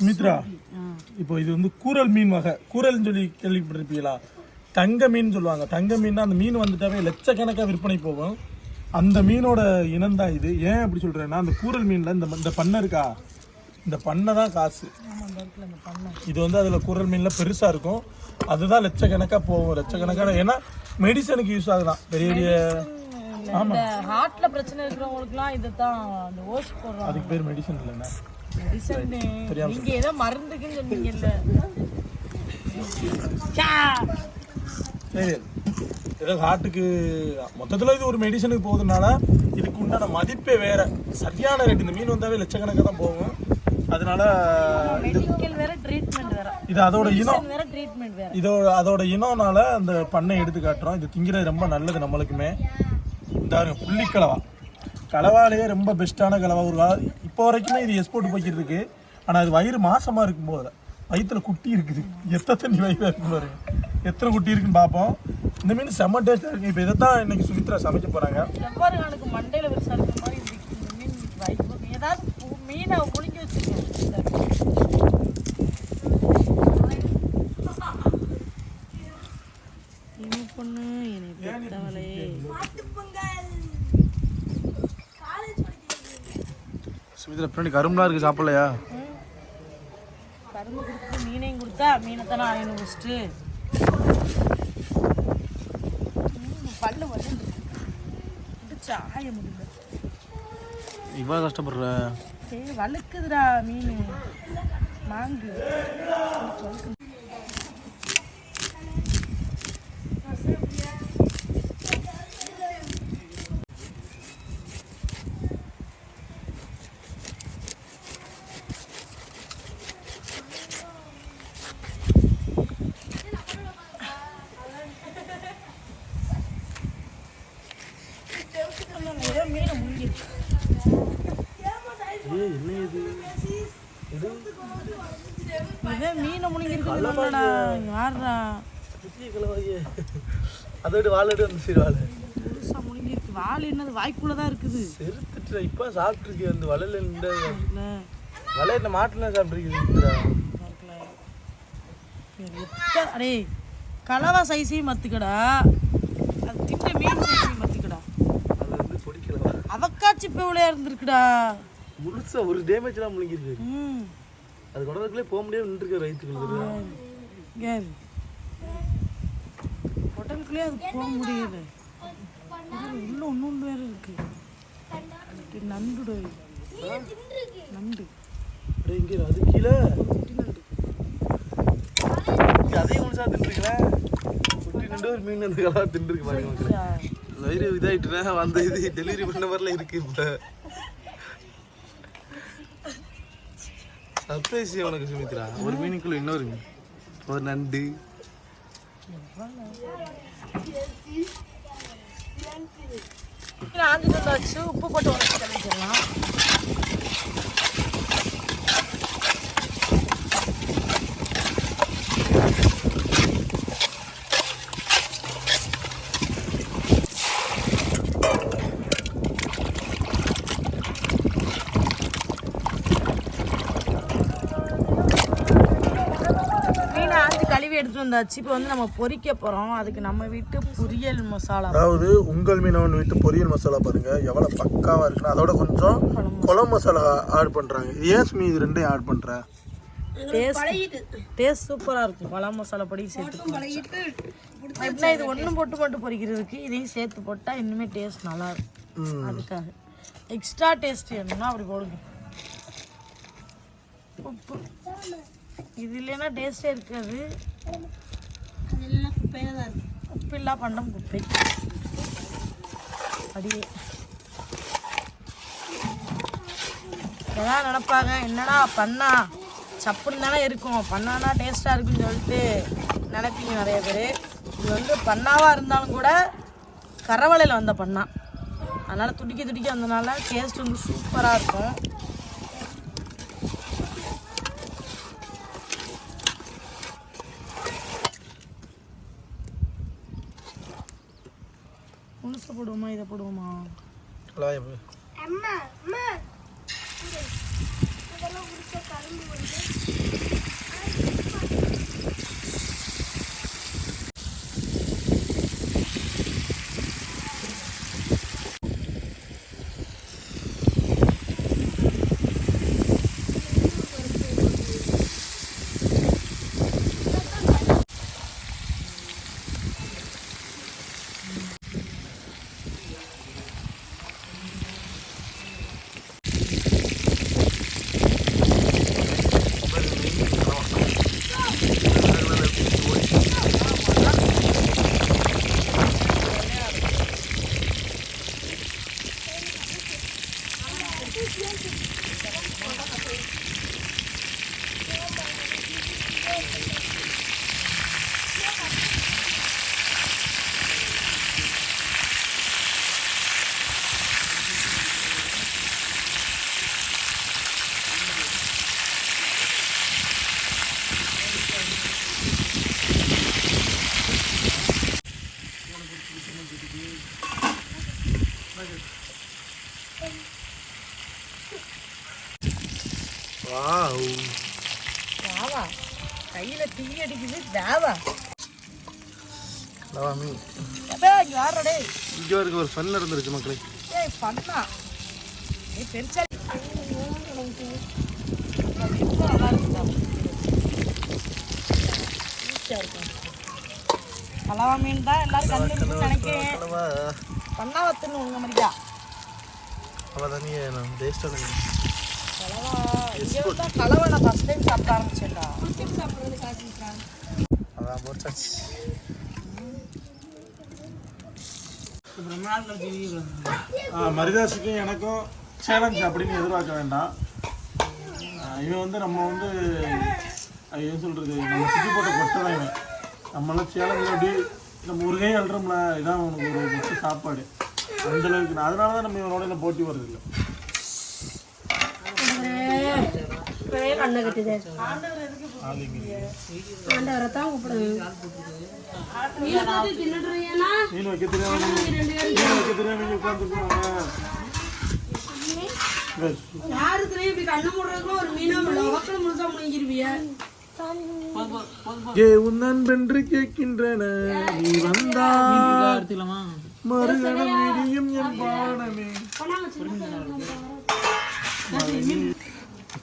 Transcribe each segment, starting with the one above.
சுமித்ரா இப்போ இது வந்து கூரல் மீன் வகை. கூரல்னு சொல்லி கேள்விப்பட்டிருப்பீங்களா? தங்க மீன் சொல்லுவாங்க. தங்க மீன்னா அந்த மீன் வந்துட்டாவே லட்சக்கணக்காக விற்பனை போகும். அந்த மீனோட இனம் தான் இது. ஏன் அப்படி சொல்றேன்னா அந்த கூரல் மீன்ல இந்த இந்த பண்ணை இருக்கா? இந்த பண்ணை தான் காசு. இது வந்து அதில் கூரல் மீன்ல பெருசா இருக்கும். அதுதான் லட்சக்கணக்காக போகும். லட்சக்கணக்கான ஏன்னா மெடிசனுக்கு யூஸ் ஆகுதான் பெரிய பெரிய இந்த ஹார்ட்ல பிரச்சனை இருக்கிறவங்களுக்குலாம் இதுதான் அதுக்கு பேர் மெடிசன் மெடிசன் நீங்க ஏதோ சொன்னீங்கல்ல. ஏதோ ஹார்ட்டுக்கு மொத்தத்தில் இது ஒரு மெடிசனுக்கு போகுதுனால இதுக்கு உண்டான மதிப்பே வேற. சரியான ரேட் இந்த மீன் வந்தாவே லட்சக்கணக்காக தான் போகும். அதனால மெடிக்கல் வேற ட்ரீட்மெண்ட் வேற. இது அதோட இனம். இதோட அதோட இனம்னால அந்த பண்ணை எடுத்து காட்டுறோம். இது திங்கிறது ரொம்ப நல்லது நம்மளுக்குமே. இந்த புள்ளி கலவா கலவாலேயே ரொம்ப பெஸ்ட்டான கலவா. ஒரு வா- இப்போ வரைக்குமே இது எக்ஸ்போர்ட் போய்க்கிட்டு இருக்கு. ஆனால் அது வயிறு மாசமா இருக்கும் போது வயிற்றுல குட்டி இருக்குது. எத்தனை தண்ணி வயிறு இருக்கு பாருங்க எத்தனை குட்டி இருக்குன்னு பார்ப்போம் இந்த மீன் செம்ம டேஸ்ட்டாக இருக்கு. இப்போ இதை தான் இன்னைக்கு சுமித்ரா சமைக்க போறாங்க. செவ்வாறுகானுக்கு மண்டையில பெருசா இருக்கிற மாதிரி மீன் ஏதாவது மீனை முழுங்கி பொண்ணு என்னை பெத்தவளே சுமித்ரா பின்னாடி கரும்புலாம் இருக்கு சாப்பிடலையா? கரும்பு கொடுத்து மீனையும் கொடுத்தா மீனை தானே ஆயணும் ஃபஸ்ட்டு பல்லு வந்து ஆய முடியல. இவ்வளோ கஷ்டப்படுற? ஏய் வழுக்குதுடா மீன். மாங்கு ஏதோ மீனை முங்கிருக்கு என்ன இது மீனை முழுங்கிருக்குதுடா யாருடா அதை விட்டு வாழை வந்து சரி வாழை புதுசா முழுங்கிருக்கு வால் என்னது? வாய்க்குள்ள தான் இருக்குது. செருத்துட்டு இப்போ சாப்பிட்ருக்கு அந்த வலையில இல்ல, வலையில மாட்டுலாம் சாப்பிட்ருக்கு பார்க்கல. சரி, எத்த- அடே கலவா சைஸையும் மத்துக்கடா. அது திட்ட மீன் சைஸையும் மத்துக்கடா. அது வந்து பிடிக்கல அவக்காச்சி பெவலையா இருந்திருக்குடா முழுசா ஒரு டேமேஜ்லாம் முழுங்கிருக்கு ம். அது கொண்டதுக்குள்ளே போக முடியாது நின்றுருக்கு வயிற்றுக்குள்ள கேரு உடலுக்குள்ளே அது போக முடியல இது உள்ள ஒன்று வேற இருக்கு. நண்டு. அப்படியே இங்கே அது கீழே. நண்டு. அதையும் முழுசா தின்றுருக்கல. குட்டி நின்று ஒரு மீன் அந்த கலா தின்றுருக்கு பாருங்க மக்களே. வயிறு இதாயிட்டுனா அந்த இது டெலிவரி பண்ண மாதிரிலாம் இருக்கு இப்போ. சர்ப்ரைஸ் உனக்கு சுமித்ரா. ஒரு மீனுக்குள்ள இன்னொரு மீன். ஒரு நண்டு. ஆஞ்சு வச்சு உப்பு போட்டு உடச்சி மீனை எடுத்துட்டு வந்தாச்சு. இப்போ வந்து நம்ம பொரிக்க போகிறோம் அதுக்கு நம்ம வீட்டு பொரியல் மசாலா. அதாவது உங்கள் மீனவன் வீட்டு பொரியல் மசாலா பாருங்க. எவ்வளோ பக்காவா இருக்குன்னா. அதோட கொஞ்சம் குழம்பு மசாலா ஆட் பண்றாங்க. இது ஏன் சுமி இது ரெண்டையும் ஆட் பண்ற? டேஸ்ட் டேஸ்ட் சூப்பராக இருக்கும். பழம் மசாலா பொடி சேர்த்து எப்படின்னா இது? ஒன்றும் போட்டு போட்டு பொரிக்கிறதுக்கு இதையும் சேர்த்து போட்டால் இன்னுமே டேஸ்ட் நல்லா இருக்கும். ம். அதுக்காக. எக்ஸ்ட்ரா டேஸ்ட் வேணும்னா அப்படி போடுங்க. உப்பு. இது இல்லைன்னா டேஸ்டே இருக்காது. உப்பு இல்லா பண்டம் குப்பை. அப்படியே எல்லாம் நினப்பாங்க? என்னடா பண்ணா? சப்புன்னு தானே இருக்கும். பண்ணானா டேஸ்ட்டாக இருக்குன்னு சொல்லிட்டு நினைப்பீங்க நிறைய பேர். இது வந்து பண்ணாவாக இருந்தாலும் கூட கரவலையில் வந்த பண்ணா. அதனால் துடிக்க துடிக்க வந்தனால டேஸ்ட் வந்து சூப்பராக இருக்கும் முழுசை போடுவோமா இதை போடுவோமா. அம்மா அம்மா. இதெல்லாம் குடிச்ச கரும்பு வாவ் தாவா கையில தீ அடிக்குது தாவா. கலவா மீன். எப்போ இங்க வாரடே இங்கே வரைக்கும் ஒரு ஃபன் நடந்துருச்சு மக்களே. ஏய் பண்ணா ஏய் பெருசா கலவா மீன் தான் எல்லாரும் கண்டு நினைக்கிறேன். பண்ணா வத்துன்னு உங்க மாதிரியா கலவா தானே நான் டேஸ்டான கலவா. நான் ஃபஸ்ட் டைம் சாப்பிட ஆரம்பிச்சேன்டா. அதான் போச்சாச்சு ஆ மரிதாஸுக்கும் எனக்கும் சேலஞ்ச் அப்படின்னு எதிர்பார்க்க வேண்டாம். இவன் வந்து நம்ம வந்து ஏன் சொல்கிறது நம்ம சுற்றி போட்ட கொட்டை தான் இவன் நம்மளாம் சேலஞ்சில் அப்படி நம்ம ஒரு கை அல்றோம்ல இதான் உனக்கு ஒரு முக்கிய சாப்பாடு. அந்த அளவுக்கு நான் அதனால தான் நம்ம இவனோட இந்த போட்டி வருது இல்லை கண்ணை கட்டுது ஆண்டவரை தான் கூப்பிடுவேன் மீன் பார்த்து தின்னுடுறீங்கன்னா மீன் வைக்க தெரியாம வைக்க தெரியாம உட்காந்துருக்காங்க இப்படி கண்ணு மூடுறதுக்குள்ள ஒரு முழுசா உன் நண்பென்று கேட்கின்றன நீ வந்தால் மறுகணம் விடியும் என்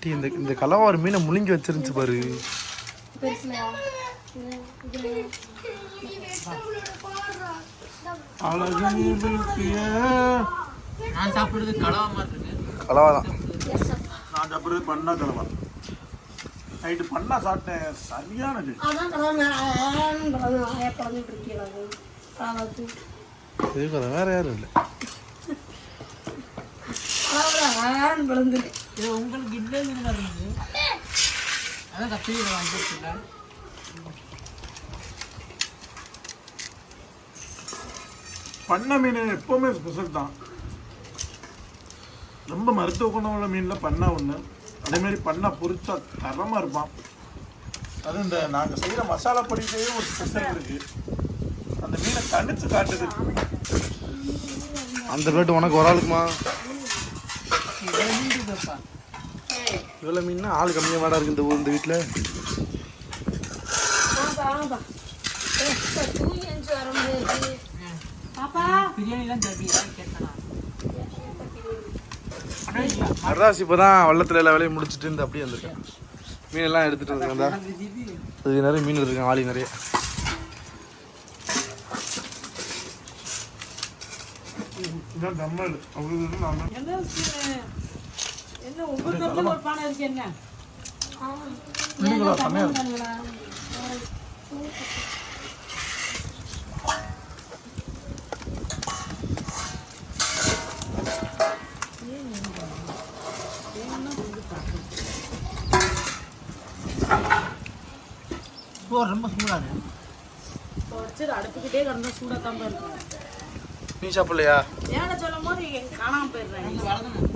பானமே இந்த இந்த கலவா ஒரு மீனை முழுங்கி வச்சிருந்துச்சு பாரு. நான் சாப்பிடுறது கலவா மாதிரி இருக்கு கலவா தான் நான் சாப்பிட்றது பண்ணா கலவா. நைட்டு பண்ணா சாப்பிட்டேன். சரியானது. வேற யாரும் இல்லை. இது உங்களுக்கு இல்லை மாதிரி இருந்தது அதான் கத்திரி வாங்கிட்டு பண்ண மீன் எப்பவுமே ஸ்பெஷல் தான். ரொம்ப மருத்துவ குணம் உள்ள மீனில் பண்ணா ஒன்று அதே மாதிரி பண்ணா பொரிச்சா தரமாக இருப்பான். அது இந்த நாங்கள் செய்கிற மசாலா பொடியிலேயே ஒரு ஸ்பெஷல் இருக்கு. அந்த மீனை தனிச்சு காட்டுது. அந்த பிளேட் உனக்கு ஒரு ஆளுக்குமா? இவ்வளோ மீன்னா ஆள் கம்மியாக வாடா இருக்கு இந்த ஊர் இந்த வீட்டில் மர்ராஸ் இப்போ தான் வள்ளத்தில் எல்லா வேலையும் முடிச்சுட்டு இருந்து அப்படியே வந்திருக்கேன். மீன் எல்லாம் எடுத்துட்டு வந்துருக்கேன் அது நிறைய மீன் எடுத்துருக்கேன் ஆளி நிறைய. இதான் தம்மல் அவ்வளோ நான் என்ன? என்ன ஒரு பானை இருக்கு என்ன? மீன்களா பண்ணையா ரொம்ப சூடாது. அடுப்புக்கிட்டே கிடந்தா சூடாக தான் இருக்கும் நீ சாப்பிடலையா? வேலை சொல்லும் போது காணாம போயிடுறேன்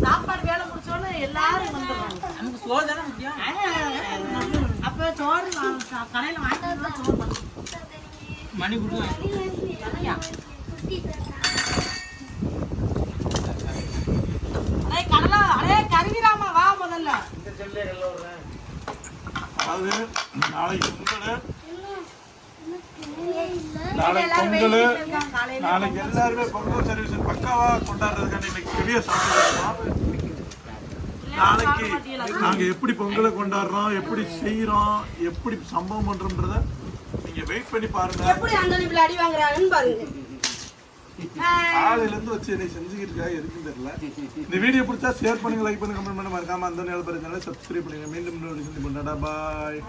சாப்பாடு வேலை முடிச்சோன்னு எல்லாரும் வந்துடுறாங்க. நமக்கு சோறு தானே முக்கியம்? அப்ப சோறு கடையில வாங்கிட்டு சோறு மணி கொடுத்து கடலா அடே கருவிராமா வா முதல்ல. அதாவது நாளைக்கு நாளைக்கு பொங்கல். நாளைக்கு எல்லாருமே பொங்கல் சர்வீஸ் பக்காவா கொண்டாடுறதுக்கான இன்னைக்கு பெரிய சாப்பிடுறோம் நாளைக்கு நாங்க எப்படி பொங்கலை கொண்டாடுறோம் எப்படி செய்யறோம் எப்படி சம்பவம் பண்றோம்ன்றத நீங்க வெயிட் பண்ணி பாருங்க. எப்படி அந்த அடி வாங்குறாங்கன்னு பாருங்க. காலையில இருந்து வச்சு என்னை செஞ்சுக்கிட்டு இருக்கா எதுக்கும் தெரியல. இந்த வீடியோ பிடிச்சா ஷேர் பண்ணுங்க லைக் பண்ணுங்க கமெண்ட் மறக்காம அந்த நேரம் சப்ஸ்கிரைப் பண்ணுங்க. மீண்டும் இன்னொரு பாய்